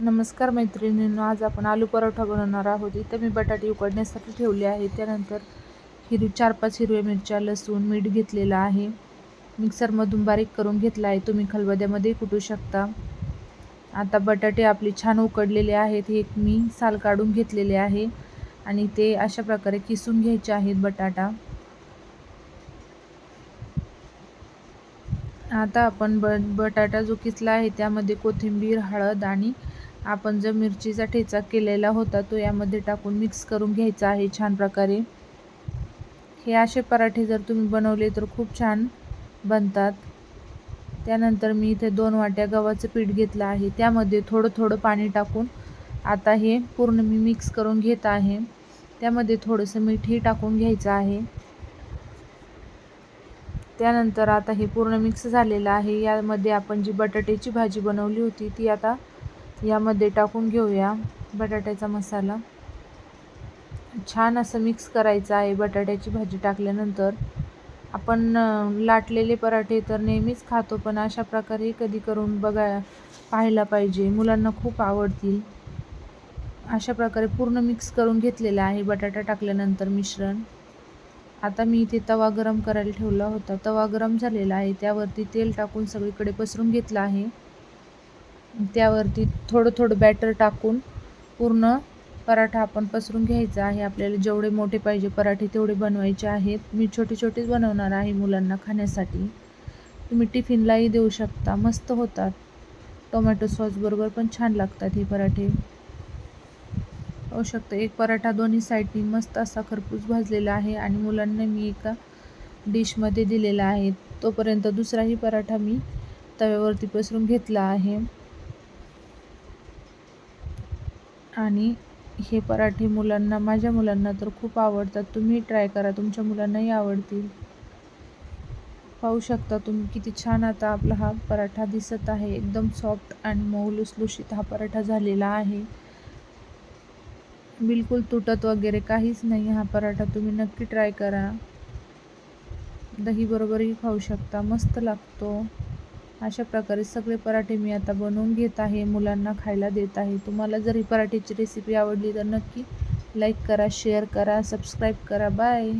नमस्कार मैत्रिणींनो आज आपण आलू परोठा बनवणार आहोत. इथं मी बटाटे उकडण्यासाठी ठेवले आहे त्यानंतर हिरवी चार पाच हिरव्या मिरच्या लसूण मीठ घेतलेलं आहे. मिक्सरमधून बारीक करून घेतला आहे. तुम्ही खलबद्यामध्ये कुटू शकता. आता बटाटे आपले छान उकडलेले आहेत. हे मी साल काढून घेतलेले आहे आणि ते अशा प्रकारे किसून घ्यायचे आहेत बटाटा. आता आपण ब बटाटा जो किसला आहे त्यामध्ये कोथिंबीर हळद आणि आपण जो मिरचीचा ठेचा केलेला होता तो यामध्ये टाकून मिक्स करून घ्यायचा आहे छान प्रकारे. हे असे पराठे जर तुम्ही बनवले तर खूप छान बनतात. त्यानंतर मी इथे दोन वाट्या गव्हाचं पीठ घेतलं आहे. त्यामध्ये थोडं थोडं पाणी टाकून आता हे पूर्ण मी मिक्स करून घेत आहे. त्यामध्ये थोडंसं मीठही टाकून घ्यायचं आहे. त्यानंतर आता हे पूर्ण मिक्स झालेलं आहे. यामध्ये आपण जी बटाट्याची भाजी बनवली होती ती आता यामध्ये टाकून घेऊया बटाट्याचा मसाला. छान असं मिक्स करायचं आहे बटाट्याची भाजी टाकल्यानंतर. आपण लाटलेले पराठे तर नेहमीच खातो पण अशा प्रकारे कधी करून बघा पाहायला पाहिजे. मुलांना खूप आवडतील. अशा प्रकारे पूर्ण मिक्स करून घेतलेलं आहे बटाटा टाकल्यानंतर मिश्रण. आता मी इथे तवा गरम करायला ठेवला होता. तवा गरम झालेला आहे. त्यावरती तेल टाकून सगळीकडे पसरून घेतलं आहे. त्यावरती थोडं थोडं बॅटर टाकून पूर्ण पराठा आपण पसरून घ्यायचा आहे. आपल्याला जेवढे मोठे पाहिजे पराठे तेवढे बनवायचे आहेत. मी छोटे छोटेच बनवणार आहे मुलांना खाण्यासाठी. तुम्ही टिफिनलाही देऊ शकता. मस्त होतात. टोमॅटो सॉसबरोबर पण छान लागतात हे पराठे. होऊ शकतं. एक पराठा दोन्ही साईडनी मस्त असा खरपूस भाजलेला आहे आणि मुलांना मी एका डिशमध्ये दिलेला आहे. तोपर्यंत दुसराही पराठा मी तव्यावरती पसरून घेतला आहे. आणि हे पराठे मुलांना माझ्या मुलांना तर खूप आवडतात. तुम्ही ट्राय करा. तुमच्या मुलांनाही आवडतील. पाहू शकता तुम्ही किती छान आता आपला हा पराठा दिसत आहे. एकदम सॉफ्ट आणि मऊ लुसलुशीत हा पराठा झालेला आहे. बिलकुल तुटत वगैरे काहीच नाही हा पराठा. तुम्ही नक्की ट्राय करा. दहीबरोबरही खाऊ शकता. मस्त लागतो. अशा प्रकारे सगळे पराठे मी आता बनवून घेत आहे मुलांना खायला देत आहे. तुम्हाला जर ही पराठीची रेसिपी आवडली तर नक्की लाईक करा शेअर करा सबस्क्राईब करा. बाय